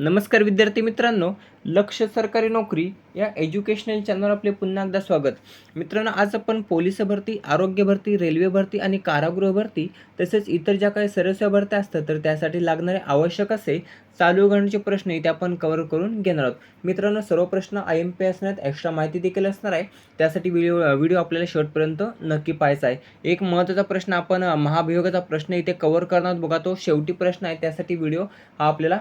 नमस्कार विद्यार्थी मित्रांनो लक्ष सरकारी नोकरी या एज्युकेशनल चॅनलवर आपले पुन्हा एकदा स्वागत. मित्रांनो आज आपण पोलीस भरती आरोग्य भरती रेल्वे भरती आणि कारागृह भरती तसेच इतर ज्या काही सरस्या भरत्या असतात तर त्यासाठी लागणारे आवश्यक असे चालू घडण्याचे प्रश्न इथे आपण कव्हर करून घेणार आहोत. मित्रांनो सर्व प्रश्न आय एम पी असण्यात एक्स्ट्रा माहिती देखील असणार आहे. त्यासाठी व्हिडिओ व्हिडिओ आपल्याला शेवटपर्यंत नक्की पाहायचा आहे. एक महत्त्वाचा प्रश्न आपण महाभियोगाचा प्रश्न इथे कव्हर करणार आहोत. बघा तो शेवटी प्रश्न आहे. त्यासाठी व्हिडिओ हा आपल्याला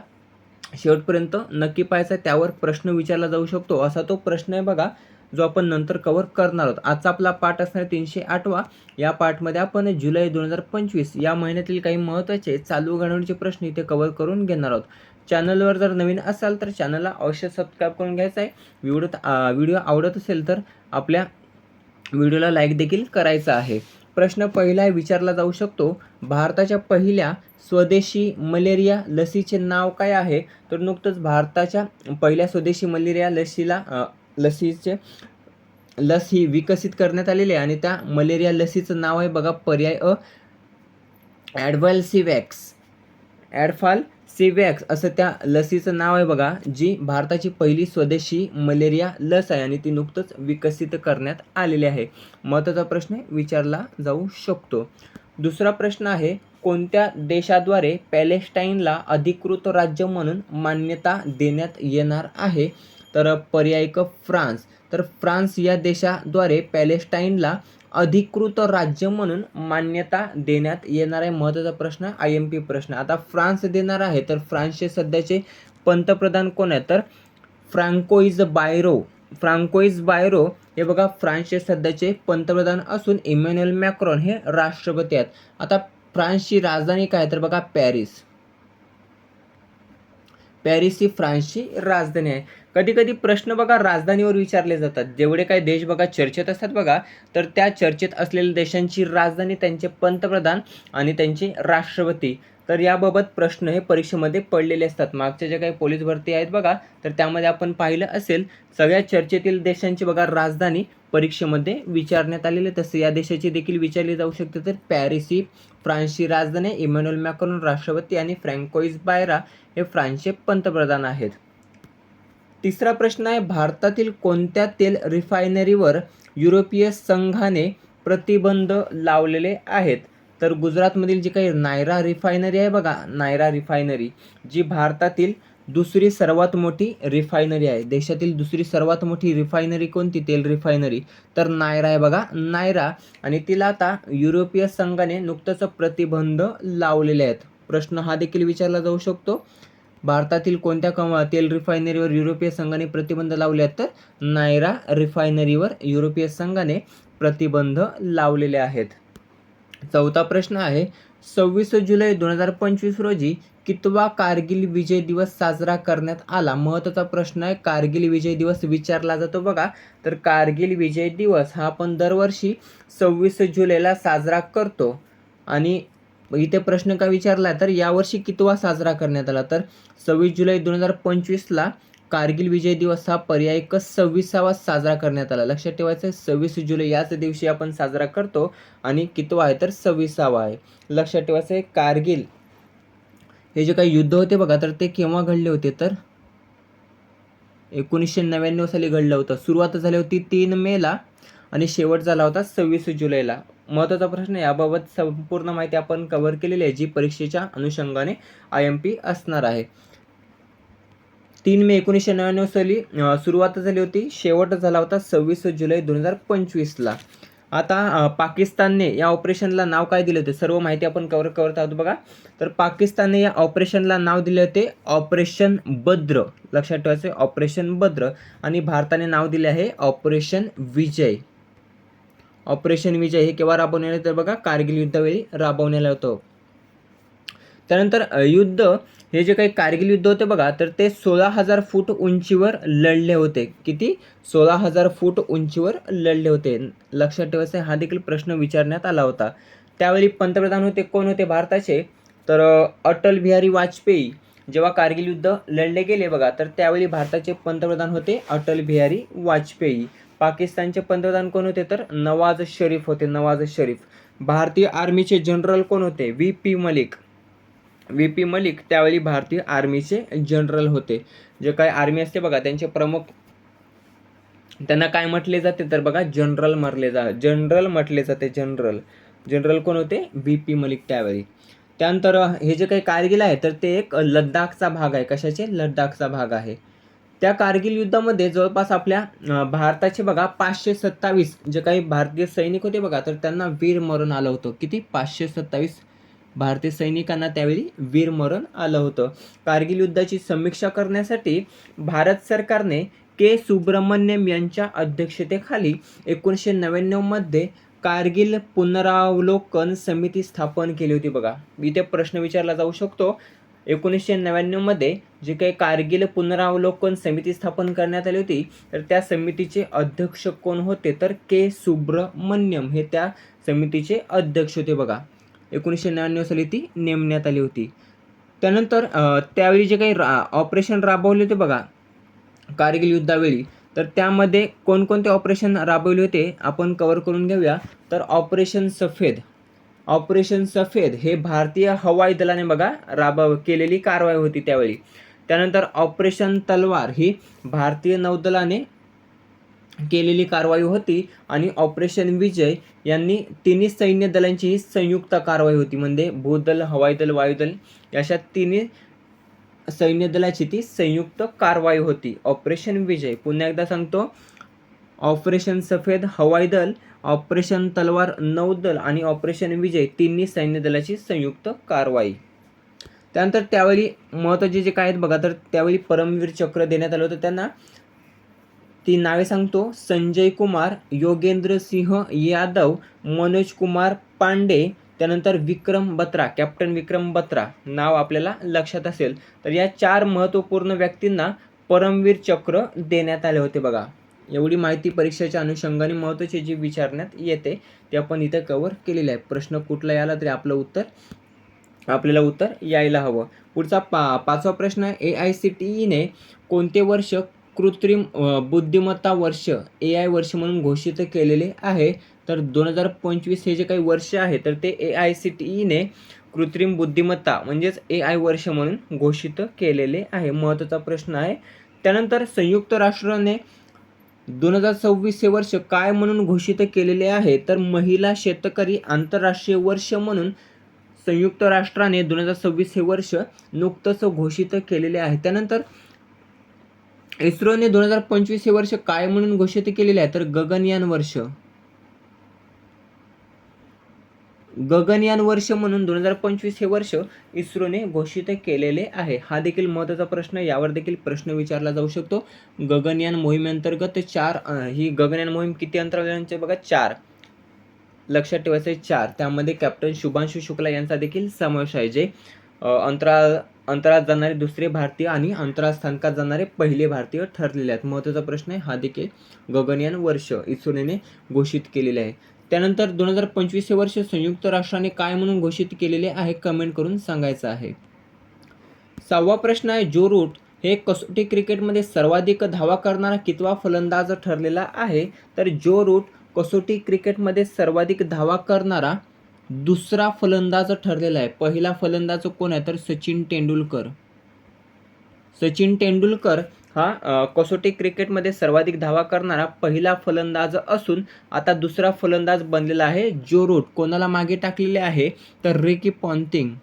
शेवटपर्यंत नक्की पाहायचा आहे त्यावर प्रश्न विचारला जाऊ शकतो. असा तो प्रश्न आहे बघा जो आपण नंतर कव्हर करणार आहोत. आजचा आपला पाठ असणार तीनशे आठवा. या पाठमध्ये आपण जुलै दोन हजार पंचवीस या महिन्यातील काही महत्त्वाचे चालू घडवण्याचे प्रश्न इथे कव्हर करून घेणार आहोत. चॅनलवर जर नवीन असाल तर चॅनलला अवश्य सबस्क्राईब करून घ्यायचा आहे. व्हिडिओ व्हिडिओ आवडत असेल तर आपल्या व्हिडिओला लाईक देखील करायचा आहे. प्रश्न पहिला विचारला जाऊ शकतो. भारताच्या पहिल्या स्वदेशी मलेरिया लसीचे नाव काय आहे? तर नुकतंच भारताच्या पहिल्या स्वदेशी मलेरिया लसीला लसीचे लस ही विकसित करण्यात आलेली आहे आणि त्या मलेरिया लसीचं नाव आहे बघा पर्याय अ ॲडव्हाल ॲडफाल सिवॅक्स असं त्या लसीचं नाव आहे बघा जी भारताची पहिली स्वदेशी मलेरिया लस आहे आणि ती नुकतंच विकसित करण्यात आलेली आहे. महत्त्वाचा प्रश्न विचारला जाऊ शकतो. दुसरा प्रश्न आहे कोणत्या देशाद्वारे पॅलेस्टाईनला अधिकृत राज्य म्हणून मान्यता देण्यात येणार आहे? तर पर्याय क फ्रान्स. तर फ्रान्स या देशाद्वारे पॅलेस्टाईनला अधिकृत राज्य म्हणून मान्यता देण्यात येणार आहे महत्त्वाचा प्रश्न आय एम पी प्रश्न. आता फ्रान्स देणार आहे तर फ्रान्सचे सध्याचे पंतप्रधान कोण आहेत? तर फ्रँकोइज बायरो. फ्रांकोइज बायरो हे बघा फ्रान्सचे सध्याचे पंतप्रधान असून इमॅन्युएल मॅक्रॉन हे राष्ट्रपती आहेत. आता फ्रान्सची राजधानी काय तर बघा पॅरिस. पॅरिस ही फ्रान्सची राजधानी आहे. कधी कधी प्रश्न बघा राजधानीवर विचारले जातात. जेवढे काही देश बघा चर्चेत असतात बघा तर त्या चर्चेत असलेल्या देशांची राजधानी त्यांचे पंतप्रधान आणि त्यांचे राष्ट्रपती. तर याबाबत प्रश्न हे परीक्षेमध्ये पडलेले असतात. मागच्या ज्या काही पोलीस भरती आहेत बघा तर त्यामध्ये आपण पाहिलं असेल सगळ्या चर्चेतील देशांची बघा राजधानी परीक्षेमध्ये विचारण्यात आलेली तसे या देशाची देखील विचारली जाऊ शकते तर पॅरिस ही फ्रान्सची राजधानी इमॅन्युअल मॅक्रॉन राष्ट्रपती आणि फ्रँकोइज बायरा हे फ्रान्सचे पंतप्रधान आहेत. तिसरा प्रश्न आहे भारतातील कोणत्या तेल रिफायनरीवर युरोपीय संघाने प्रतिबंध लावलेले आहेत? तर गुजरातमधील जी काही नायरा रिफायनरी आहे बघा नायरा रिफायनरी जी भारतातील दुसरी सर्वात मोठी रिफायनरी आहे. देशातील दुसरी सर्वात मोठी रिफायनरी कोणती? तेल रिफायनरी. तर नायरा आहे बघा नायरा. आणि तिला आता युरोपीय संघाने नुकतंच प्रतिबंध लावलेले आहेत. प्रश्न हा देखील विचारला जाऊ शकतो. भारतातील कोणत्या कम तेल रिफायनरीवर युरोपीय संघाने प्रतिबंध लावले आहेत? तर नायरा रिफायनरीवर युरोपीय संघाने प्रतिबंध लावलेले आहेत. चौथा प्रश्न आहे सव्वीस जुलै दोन हजार पंचवीस रोजी कितवा कारगिल विजय दिवस साजरा करण्यात आला? महत्त्वाचा प्रश्न आहे कारगिल विजय दिवस विचारला जातो बघा. तर कारगिल विजय दिवस हा आपण दरवर्षी सव्वीस जुलैला साजरा करतो. आणि इथे प्रश्न का विचारला? तर यावर्षी कितवा साजरा करण्यात आला? तर सव्वीस जुलै दोन हजार पंचवीसला कारगिल विजय दिवस हा पर्याय क सव्वीसावा साजरा करण्यात आला. लक्षात ठेवायचं सव्वीस जुलै याच दिवशी आपण साजरा करतो आणि कितवा आहे तर सव्वीसावा आहे. लक्षात ठेवायचं आहे कारगिल हे जे काही युद्ध होते बघा तर ते केव्हा घडले होते तर? एकोणीसशे नव्याण्णव साली घडलं होतं. सुरुवात झाली होती तीन मेला आणि शेवट झाला होता सव्वीस जुलैला महत्त्वाचा प्रश्न याबाबत संपूर्ण माहिती आपण कव्हर केलेली आहे जी परीक्षेच्या अनुषंगाने आय एम पी असणार आहे. तीन मे एकोणीसशे नव्याण्णव साली सुरुवात झाली होती. शेवट झाला होता सव्वीस जुलै दोन हजार पंचवीसला. आता पाकिस्तानने या ऑपरेशनला नाव काय दिले होते? सर्व माहिती आपण कवर करत आहोत बघा. तर पाकिस्तानने या ऑपरेशनला नाव दिले होते ऑपरेशन बद्र. लक्षात ठेवायचे ऑपरेशन बद्र. आणि भारताने नाव दिले आहे ऑपरेशन विजय. ऑपरेशन विजय हे केव्हा राबवण्यात तर बघा? कारगिल युद्धावेळी राबवण्यात होतं. त्यानंतर युद्ध हे जे काही कारगिल युद्ध होते बघा तर ते सोळा हजार फूट उंचीवर लढले होते. किती? सोळा हजार फूट उंचीवर लढले होते. लक्षात ठेवायचं हा देखील प्रश्न विचारण्यात आला होता. त्यावेळी पंतप्रधान होते कोण होते? भारताचे. तर अटल बिहारी वाजपेयी जेव्हा कारगिल युद्ध लढले गेले बघा तर त्यावेळी भारताचे पंतप्रधान होते अटल बिहारी वाजपेयी. पाकिस्तानचे पंतप्रधान कोण होते? तर नवाज शरीफ होते नवाज शरीफ. भारतीय आर्मीचे जनरल कोण होते? V P Malik. V P Malik त्यावेळी भारतीय आर्मीचे जनरल होते. जे काही आर्मी असते बघा त्यांचे प्रमुख त्यांना काय म्हटले जाते तर बघा जनरल म्हटले जा जनरल म्हटले जाते जनरल. जनरल कोण होते? व्ही पी मलिक त्यावेळी. त्यानंतर हे जे काही कारगिल आहे तर ते एक लद्दाखचा भाग आहे. कशाचे? लद्दाखचा भाग आहे. त्या कारगिल युद्धामध्ये जवळपास आपल्या भारताचे बघा पाचशे सत्तावीस जे काही भारतीय सैनिक होते बघा तर त्यांना वीर मरण आलं होतं. किती? पाचशे सत्तावीस भारतीय सैनिकांना त्यावेळी वीर मरण आलं होतं. कारगिल युद्धाची समीक्षा करण्यासाठी भारत सरकारने के. सुब्रमण्यम यांच्या अध्यक्षतेखाली एकोणीसशे नव्याण्णवमध्ये कारगिल पुनरावलोकन समिती स्थापन केली होती बघा. इथे प्रश्न विचारला जाऊ शकतो. एकोणीसशे नव्याण्णवमध्ये जे काही कारगिल पुनरावलोकन समिती स्थापन करण्यात आली होती तर त्या समितीचे अध्यक्ष कोण होते? तर के. सुब्रमण्यम हे त्या समितीचे अध्यक्ष होते बघा. एकोणीसशे नव्याण्णव साली ती नेमण्यात आली होती. त्यानंतर त्यावेळी जे काही रा ऑपरेशन राबवले होते बघा कारगिल युद्धावेळी तर त्यामध्ये कोणकोणते ऑपरेशन राबवले होते आपण कवर करून घेऊया. तर ऑपरेशन सफेद. ऑपरेशन सफेद हे भारतीय हवाई दलाने बघा राबव केलेली कारवाई होती त्यावेळी. त्यानंतर ऑपरेशन तलवार ही भारतीय नौदलाने केलेली कारवाई होती आणि ऑपरेशन विजय यांनी तिन्ही सैन्य दलांची ही संयुक्त कारवाई होती. म्हणजे भूदल हवाई दल वायुदल अशा तिन्ही सैन्य दलाची ती संयुक्त कारवाई होती. ऑपरेशन विजय. पुन्हा एकदा सांगतो. ऑपरेशन सफेद हवाई दल ऑपरेशन तलवार नौदल आणि ऑपरेशन विजय तिन्ही सैन्य दलाची संयुक्त कारवाई. त्यानंतर त्यावेळी महत्त्वाचे जे काय आहेत बघा तर त्यावेळी परमवीर चक्र देण्यात आलं होतं त्यांना. ती नावे सांगतो. संजय कुमार योगेंद्र सिंह यादव मनोज कुमार पांडे त्यानंतर विक्रम बत्रा कॅप्टन विक्रम बत्रा. नाव आपल्याला लक्षात असेल. तर या चार महत्त्वपूर्ण व्यक्तींना परमवीर चक्र देण्यात आले होते बघा. एवढी माहिती परीक्षेच्या अनुषंगाने महत्त्वाची जी विचारण्यात येते ते आपण इथं कव्हर केलेलं आहे. प्रश्न कुठला आला तरी आपलं उत्तर आपल्याला उत्तर यायला हवं. पुढचा पा पाचवा प्रश्न ए आय सी टी ईने कोणते वर्ष कृत्रिम बुद्धिमत्ता वर्ष ए आय वर्ष म्हणून घोषित केलेले आहे. तर दोन हजार पंचवीस हे जे काही वर्ष आहे तर ते ए आय सी टी ईने कृत्रिम बुद्धिमत्ता म्हणजेच ए आय वर्ष म्हणून घोषित केलेले आहे. महत्त्वाचा प्रश्न आहे. त्यानंतर संयुक्त राष्ट्राने दोन हजार सव्वीस हे वर्ष काय म्हणून घोषित केलेले आहे? तर महिला शेतकरी आंतरराष्ट्रीय वर्ष म्हणून संयुक्त राष्ट्राने दोन हजार सव्वीस हे वर्ष नुकतंच घोषित केलेले आहे. त्यानंतर इस्रोने दोन हजार पंचवीस हे वर्ष काय म्हणून घोषित केलेले आहे? तर गगनयान वर्ष. गगनयान वर्ष म्हणून दोन हजार पंचवीस हे वर्ष इस्रोने घोषित केलेले आहे. हा देखील महत्त्वाचा प्रश्न यावर देखील प्रश्न विचारला जाऊ शकतो. गगनयान मोहिमेअंतर्गत चार ही गगनयान मोहीम किती अंतराळांचे बघा? चार. लक्षात ठेवायचं चार. त्यामध्ये कॅप्टन शुभांशु शुक्ला यांचा देखील समावेश आहे जे अंतराळ अंतराळात जाणारे दुसरे भारतीय आणि अंतराळ स्थानकात जाणारे पहिले भारतीय ठरलेले आहेत. महत्त्वाचा प्रश्न आहे हा देखील गगनयान वर्ष इस्रोने घोषित केलेले आहे. त्यानंतर दोन हजार पंचवीस हे वर्ष संयुक्त राष्ट्राने काय म्हणून घोषित केलेले आहे कमेंट करून सांगायचं आहे. सहावा प्रश्न आहे जो रूट हे कसोटी क्रिकेटमध्ये सर्वाधिक धावा करणारा कितवा फलंदाज ठरलेला आहे तर जो रूट कसोटी क्रिकेटमध्ये सर्वाधिक धावा करणारा दुसरा फलंदाज ठरलेला आहे. पहिला फलंदाज कोण आहे? तर सचिन तेंडुलकर. सचिन तेंडुलकर हा कसोटी क्रिकेटमध्ये सर्वाधिक धावा करणारा पहिला फलंदाज असून आता दुसरा फलंदाज बनलेला आहे जो रूट कोणाला मागे टाकलेले आहे? तर रिकी पॉन्टिंग.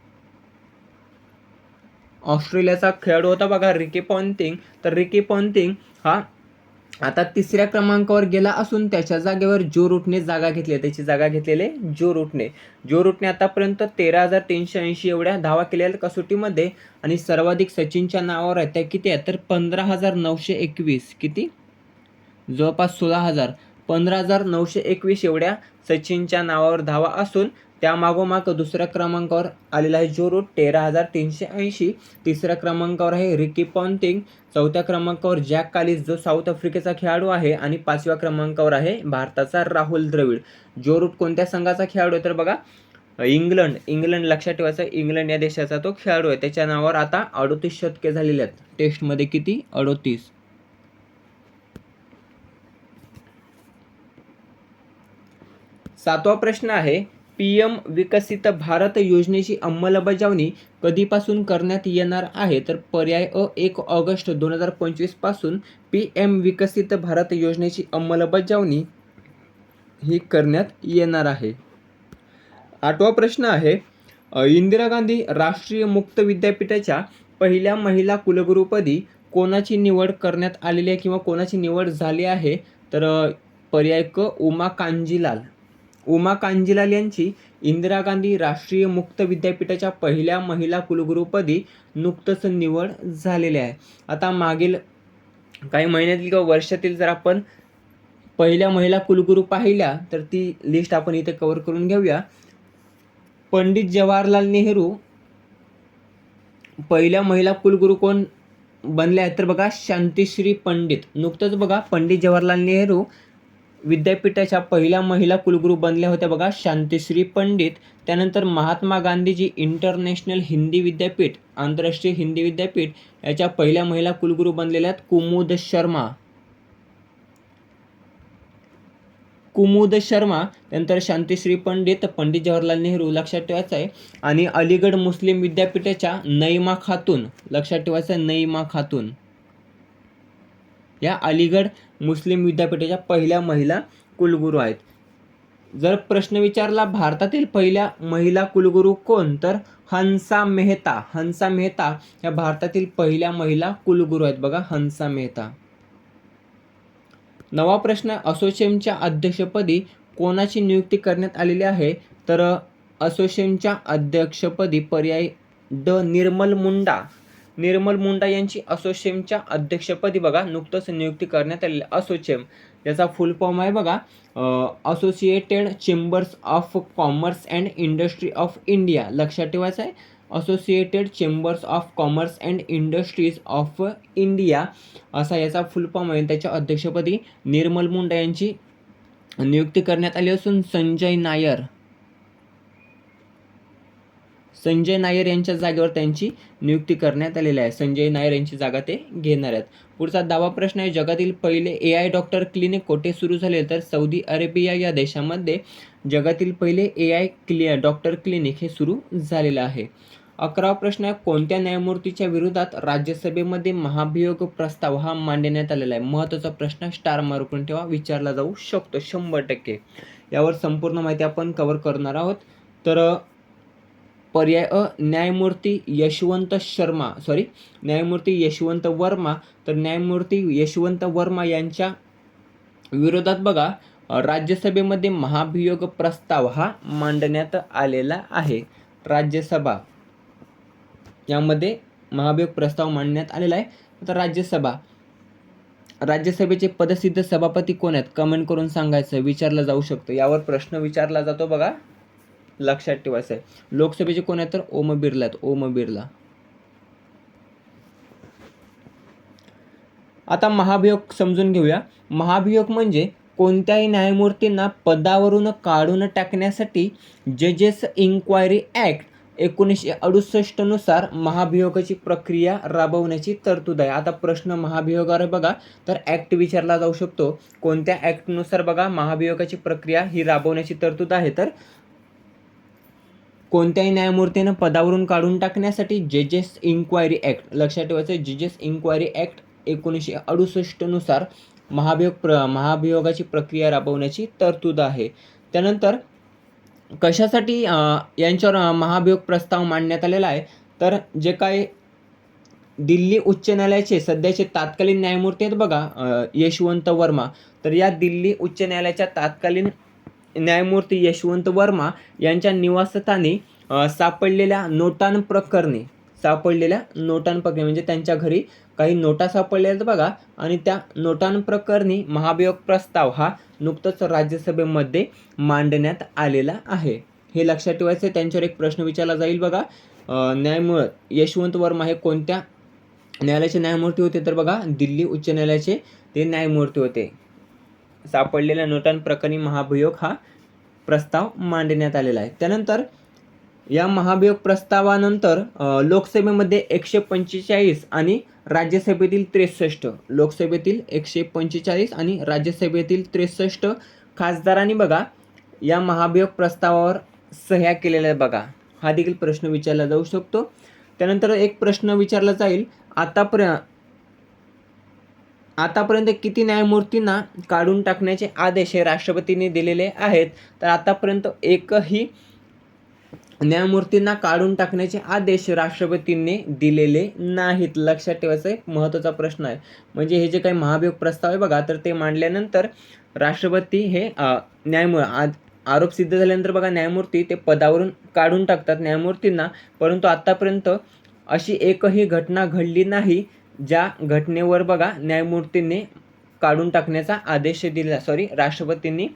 ऑस्ट्रेलियाचा खेळाडू होता बघा रिकी पॉन्टिंग. तर रिकी पॉन्टिंग हा आता तिसऱ्या क्रमांकावर गेला असून त्याच्या जागेवर जो रूटने जागा घेतली आहे त्याची जागा घेतलेले जो रूटने. जो रूटने आतापर्यंत तेरा हजार तीनशे ऐंशी एवढ्या धावा केलेल्या कसोटीमध्ये आणि सर्वाधिक सचिनच्या नावावर आहेत त्या किती आहेत? तर पंधरा हजार नऊशे एकवीस. किती? जवळपास सोळा हजार. पंधरा हजार नऊशे एकवीस एवढ्या सचिनच्या नावावर धावा असून त्यामागोमाग दुसऱ्या क्रमांकावर आलेला आहे जो रूट तेरा हजार तीनशे ऐंशी. तिसऱ्या क्रमांकावर आहे रिकी पॉन्टिंग. चौथ्या क्रमांकावर जॅक कालिस जो साऊथ आफ्रिकेचा खेळाडू आहे. आणि पाचव्या क्रमांकावर आहे भारताचा राहुल द्रविड. जो रूट कोणत्या संघाचा खेळाडू आहे तर बघा इंग्लंड. इंग्लंड लक्षात ठेवायचं इंग्लंड या देशाचा तो खेळाडू आहे. त्याच्या नावावर आता अडोतीस शतके झालेली आहेत. टेस्टमध्ये किती? अडोतीस. सातवा प्रश्न आहे पी एम विकसित भारत योजनेची अंमलबजावणी कधीपासून करण्यात येणार आहे? तर पर्याय अ एक ऑगस्ट दोन हजार पंचवीसपासून पी एम विकसित भारत योजनेची अंमलबजावणी ही करण्यात येणार आहे. आठवा प्रश्न आहे इंदिरा गांधी राष्ट्रीय मुक्त विद्यापीठाच्या पहिल्या महिला कुलगुरूपदी कोणाची निवड करण्यात आलेली आहे किंवा कोणाची निवड झाली आहे? तर पर्याय क उमा कांजीलाल. उमा कांजीलाल यांची इंदिरा गांधी राष्ट्रीय मुक्त विद्यापीठाच्या पहिल्या महिला कुलगुरूपदी नुकतंच निवड झालेली आहे. आता मागील काही महिन्यातील किंवा वर्षातील जर आपण पहिल्या महिला कुलगुरू पाहिल्या तर ती लिस्ट आपण इथे कव्हर करून घेऊया. पंडित जवाहरलाल नेहरू पहिल्या महिला कुलगुरू कोण बनल्या आहेत? तर बघा शांतिश्री पंडित. नुकतंच बघा पंडित जवाहरलाल नेहरू विद्यापीठाच्या पहिल्या महिला कुलगुरू बनल्या होत्या बघा शांतिश्री पंडित. त्यानंतर महात्मा गांधीजी इंटरनॅशनल हिंदी विद्यापीठ आंतरराष्ट्रीय हिंदी विद्यापीठ याच्या पहिल्या महिला कुलगुरू बनलेल्या आहेत कुमुद शर्मा. कुमुद शर्मा त्यानंतर शांतिश्री पंडित पंडित जवाहरलाल नेहरू लक्षात ठेवायचं आहे. आणि अलीगड मुस्लिम विद्यापीठाच्या नईमा खातून लक्षात ठेवायचं आहे नईमा खातून. या अलीगड मुस्लिम विद्यापीठाच्या पहिल्या महिला कुलगुरू आहेत. जर प्रश्न विचारला भारतातील पहिल्या महिला कुलगुरू कोण? तर हंसा मेहता हंसा मेहता या भारतातील पहिल्या महिला कुलगुरू आहेत. बघा हंसा मेहता. नवा प्रश्न असोसिएमच्या अध्यक्षपदी कोणाची नियुक्ती करण्यात आलेली आहे? तर असोसिएमच्या अध्यक्षपदी पर्याय ड. निर्मल मुंडा. निर्मल मुंडा यांची असोचेमच्या अध्यक्षपदी बघा नुकतंच नियुक्ती करण्यात आलेली असोसिएम असोचेम याचा फुल फॉर्म आहे बघा. Associated chambers of commerce and industry of India लक्षात ठेवायचं आहे. Associated chambers of commerce and industries of India असा याचा फुल फॉर्म आहे. त्याच्या अध्यक्षपदी निर्मल मुंडा यांची नियुक्ती करण्यात आली असून संजय नायर. संजय नायर यांच्या जागेवर त्यांची नियुक्ती करण्यात आलेली आहे. संजय नायर यांची जागा ते घेणार आहेत. पुढचा दावा प्रश्न आहे जगातील पहिले ए आय डॉक्टर क्लिनिक कोठे सुरू झाले? तर सौदी अरेबिया या देशामध्ये जगातील पहिले A I clear doctor clinic हे सुरू झालेलं आहे. अकरावा प्रश्न आहे कोणत्या न्यायमूर्तीच्या विरोधात राज्यसभेमध्ये महाभियोग प्रस्ताव हा मांडण्यात आलेला आहे? महत्त्वाचा प्रश्न स्टार मार्कून ठेवा विचारला जाऊ शकतो शंभर टक्के. यावर संपूर्ण माहिती आपण कव्हर करणार आहोत. तर पर्याय अ न्यायमूर्ती यशवंत शर्मा सॉरी न्यायमूर्ती यशवंत वर्मा. तर न्यायमूर्ती यशवंत वर्मा यांच्या विरोधात बघा राज्यसभेमध्ये महाभियोग प्रस्ताव हा मांडण्यात आलेला आहे. राज्यसभा यामध्ये महाभियोग प्रस्ताव मांडण्यात आलेला आहे. तर राज्यसभा राज्यसभेचे पदसिद्ध सभापती कोण आहेत? कमेंट करून सांगायचं विचारलं जाऊ शकतं. यावर प्रश्न विचारला जातो बघा. लक्षात ठेवायचं आहे लोकसभेचे कोण आहेत तर? ओम बिर्ला आहेत. ओम बिर्ला. आता महाभियोग समजून घेऊया. महाभियोग म्हणजे कोणत्याही न्यायमूर्तींना पदावरून काढून टाकण्यासाठी जजेस इन्क्वायरी ॲक्ट एकोणीसशे अडुसष्टनुसार महाभियोगाची प्रक्रिया राबवण्याची तरतूद आहे. आता प्रश्न महाभियोगावर बघा. तर ॲक्ट विचारला जाऊ शकतो. कोणत्या ॲक्टनुसार बघा महाभियोगाची प्रक्रिया ही राबवण्याची तरतूद आहे. तर कोणत्याही न्यायमूर्तीनं पदावरून काढून टाकण्यासाठी जजेस इन्क्वायरी ॲक्ट लक्षात ठेवायचं जजेस इन्क्वायरी ॲक्ट एकोणीसशे अडुसष्टनुसार महाभियोग प्र महाभियोगाची प्रक्रिया राबवण्याची तरतूद आहे. त्यानंतर कशासाठी यांच्यावर महाभियोग प्रस्ताव मांडण्यात आलेला आहे? तर जे काय दिल्ली उच्च न्यायालयाचे सध्याचे तात्कालीन न्यायमूर्ती आहेत बघा यशवंत वर्मा. तर या दिल्ली उच्च न्यायालयाच्या तात्कालीन न्यायमूर्ती यशवंत वर्मा यांच्या निवासस्थानी सापडलेल्या नोटांप्रकरणी सापडलेल्या नोटांप्रकरणी म्हणजे त्यांच्या घरी काही नोटा सापडलेल्या आहेत बघा आणि त्या नोटांप्रकरणी महाभियोग प्रस्ताव हा नुकतंच राज्यसभेमध्ये मांडण्यात आलेला आहे. हे लक्षात ठेवायचं त्यांच्यावर एक प्रश्न विचारला जाईल बघा. न्यायमूळ यशवंत वर्मा हे कोणत्या न्यायालयाचे न्यायमूर्ती होते? तर बघा दिल्ली उच्च न्यायालयाचे ते न्यायमूर्ती होते. सापडलेल्या नोटांप्रकरणी महाभियोग हा प्रस्ताव मांडण्यात आलेला आहे. त्यानंतर या महाभियोग प्रस्तावानंतर लोकसभेमध्ये एकशे पंचेचाळीस आणि राज्यसभेतील त्रेसष्ट लोकसभेतील एकशे पंचेचाळीस आणि राज्यसभेतील त्रेसष्ट खासदारांनी बघा या महाभियोग प्रस्तावावर सह्या केलेल्या बघा. हा देखील प्रश्न विचारला जाऊ शकतो. त्यानंतर एक प्रश्न विचारला जाईल आतापर्यंत आतापर्यंत किती न्यायमूर्तींना काढून टाकण्याचे आदेश हे राष्ट्रपतींनी दिलेले आहेत तर आतापर्यंत एकही न्यायमूर्तींना काढून टाकण्याचे आदेश राष्ट्रपतींनी दिलेले नाहीत. लक्षात ठेवायचा एक महत्त्वाचा प्रश्न आहे. म्हणजे हे जे काही महाभियोग प्रस्ताव आहे बघा तर ते मांडल्यानंतर राष्ट्रपती हे न्यायमू आ आरोप सिद्ध झाल्यानंतर बघा न्यायमूर्ती ते पदावरून काढून टाकतात न्यायमूर्तींना परंतु आत्तापर्यंत अशी एकही घटना घडली नाही ज्या घटनेवर बघा न्यायमूर्तींनी काढून टाकण्याचा आदेश दिला सॉरी राष्ट्रपतींनी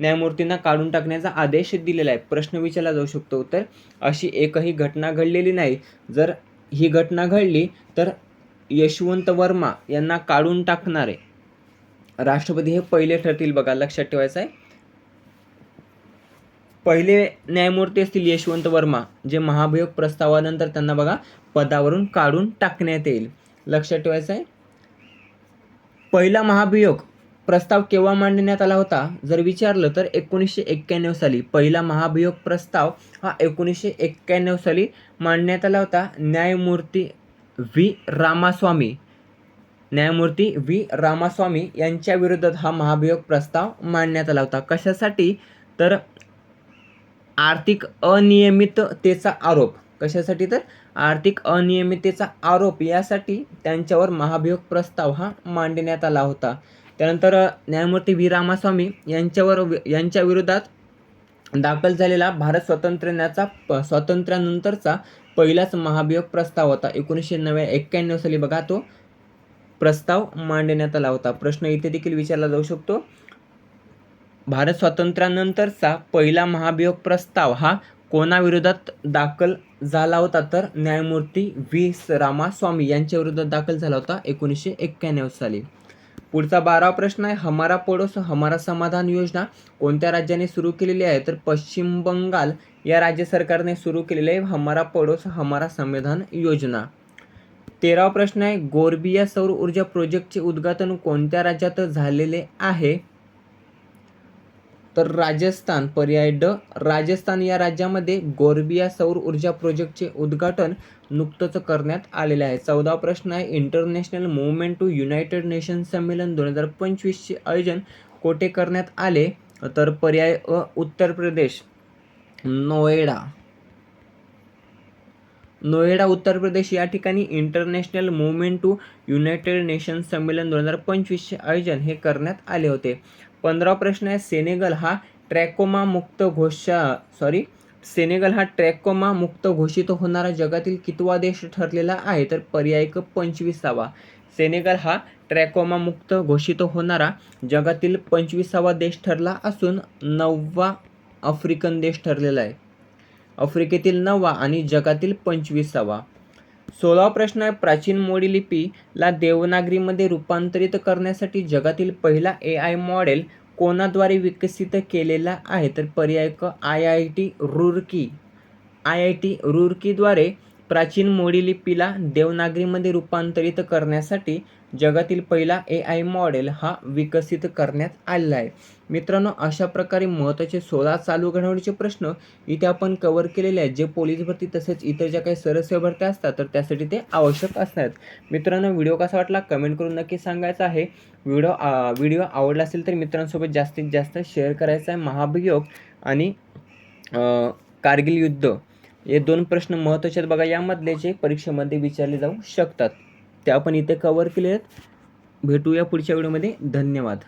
न्यायमूर्तींना काढून टाकण्याचा आदेश दिलेला आहे. प्रश्न विचारला जाऊ शकतो. तर अशी एकही घटना घडलेली नाही. जर ही घटना घडली तर यशवंत वर्मा यांना काढून टाकणारे राष्ट्रपती हे पहिले ठरतील बघा लक्षात ठेवायचं आहे. पहिले न्यायमूर्ती असतील यशवंत वर्मा जे महाभियोग प्रस्तावानंतर त्यांना बघा पदावरून काढून टाकण्यात येईल. लक्षात ठेवायचं आहे पहिला महाभियोग प्रस्ताव केव्हा मांडण्यात आला होता? जर विचारलं तर एकोणीसशे एक्क्याण्णव साली पहिला महाभियोग प्रस्ताव हा एकोणीसशे एक्क्याण्णव साली मांडण्यात आला होता. न्यायमूर्ती व्ही. रामास्वामी. न्यायमूर्ती व्ही. रामास्वामी यांच्या विरोधात हा महाभियोग प्रस्ताव मांडण्यात आला होता. कशासाठी? तर आर्थिक अनियमिततेचा आरोप. कशासाठी तर? आर्थिक अनियमिततेचा आरोप यासाठी त्यांच्यावर महाभियोग प्रस्ताव हा मांडण्यात आला होता. त्यानंतर न्यायमूर्ती व्ही. रामास्वामी यांच्यावर यांच्या विरोधात दाखल झालेला भारत स्वातंत्र्याचा प- स्वातंत्र्यानंतरचा पहिलाच महाभियोग प्रस्ताव होता. एकोणीसशे नव्या एक्क्याण्णव साली बघा तो प्रस्ताव मांडण्यात आला होता. प्रश्न इथे देखील विचारला जाऊ शकतो. भारत स्वातंत्र्यानंतरचा पहिला महाभियोग प्रस्ताव हा कोणाविरोधात दाखल झाला होता तर न्यायमूर्ती व्ही. स- रामास्वामी यांच्या विरोधात दाखल झाला होता एकोणीसशे एक्क्याण्णव साली. पुढचा बारावा प्रश्न आहे हमारा पडोस हमारा समाधान योजना कोणत्या राज्याने सुरू केलेली आहे? तर पश्चिम बंगाल या राज्य सरकारने सुरू केलेली आहे हमारा पडोस हमारा संविधान योजना. तेरावा प्रश्न आहे गोरबिया सौर ऊर्जा प्रोजेक्टचे उद्घाटन कोणत्या राज्यात झालेले आहे? तर राजस्थान पर्याय ड. राजस्थान या राज्यामध्ये गोरबिया सौर ऊर्जा प्रोजेक्टचे उद्घाटन नुकतंच करण्यात आलेले आहे. चौदा प्रश्न आहे. International movement to united nation संमेलन दोन हजार पंचवीसचे आयोजन कोठे करण्यात आले? तर पर्याय अ उत्तर प्रदेश. नोएडा. नोएडा उत्तर प्रदेश. या ठिकाणी international movement to united nation संमेलन दोन हजार पंचवीसचे आयोजन हे करण्यात आले होते. पंधरा प्रश्न आहे सेनेगल हा ट्रॅकोमा मुक्त घोषा सॉरी सेनेगल हा ट्रॅकोमा मुक्त घोषित होणारा जगातील कितवा देश ठरलेला आहे? तर पर्याय क पंचवीसावा. सेनेगल हा ट्रॅकोमा मुक्त घोषित होणारा जगातील पंचवीसावा देश ठरला असून नववा आफ्रिकन देश ठरलेला आहे. आफ्रिकेतील नववा आणि जगातील पंचवीसावा. सोळावा प्रश्न आहे प्राचीन मोडी लिपीला देवनागरीमध्ये रूपांतरित करण्यासाठी जगातील पहिला ए आय मॉडेल कोणाद्वारे विकसित केलेला आहे? तर पर्याय क I I T Roorkee I I T रुरकीद्वारे प्राचीन मोडी लिपीला देवनागरीमध्ये रूपांतरित करण्यासाठी जगातील पहिला ए आय मॉडेल हा विकसित करण्यात आलेला आहे. मित्रांनो अशा प्रकारे महत्त्वाचे सोळा चालू घडामोडीचे प्रश्न इथे आपण कव्हर केलेले आहेत. जे पोलीस भरती तसेच इतर ज्या काही सरस्य भरत्या असतात तर त्यासाठी ते आवश्यक असतात मित्रांनो व्हिडिओ कसा वाटला कमेंट करून नक्की सांगायचं आहे. व्हिडिओ आ- व्हिडिओ आवडला असेल तर मित्रांसोबत जास्तीत जास्त शेअर करायचा आहे. महाभियोग आणि कारगिल युद्ध. हे दोन प्रश्न महत्त्वाचे आहेत बघा. यामधले जे परीक्षेमध्ये विचारले जाऊ शकतात. ते आपण इथे कवर केले आहेत. भेटूया पुढच्या व्हिडिओमध्ये धन्यवाद.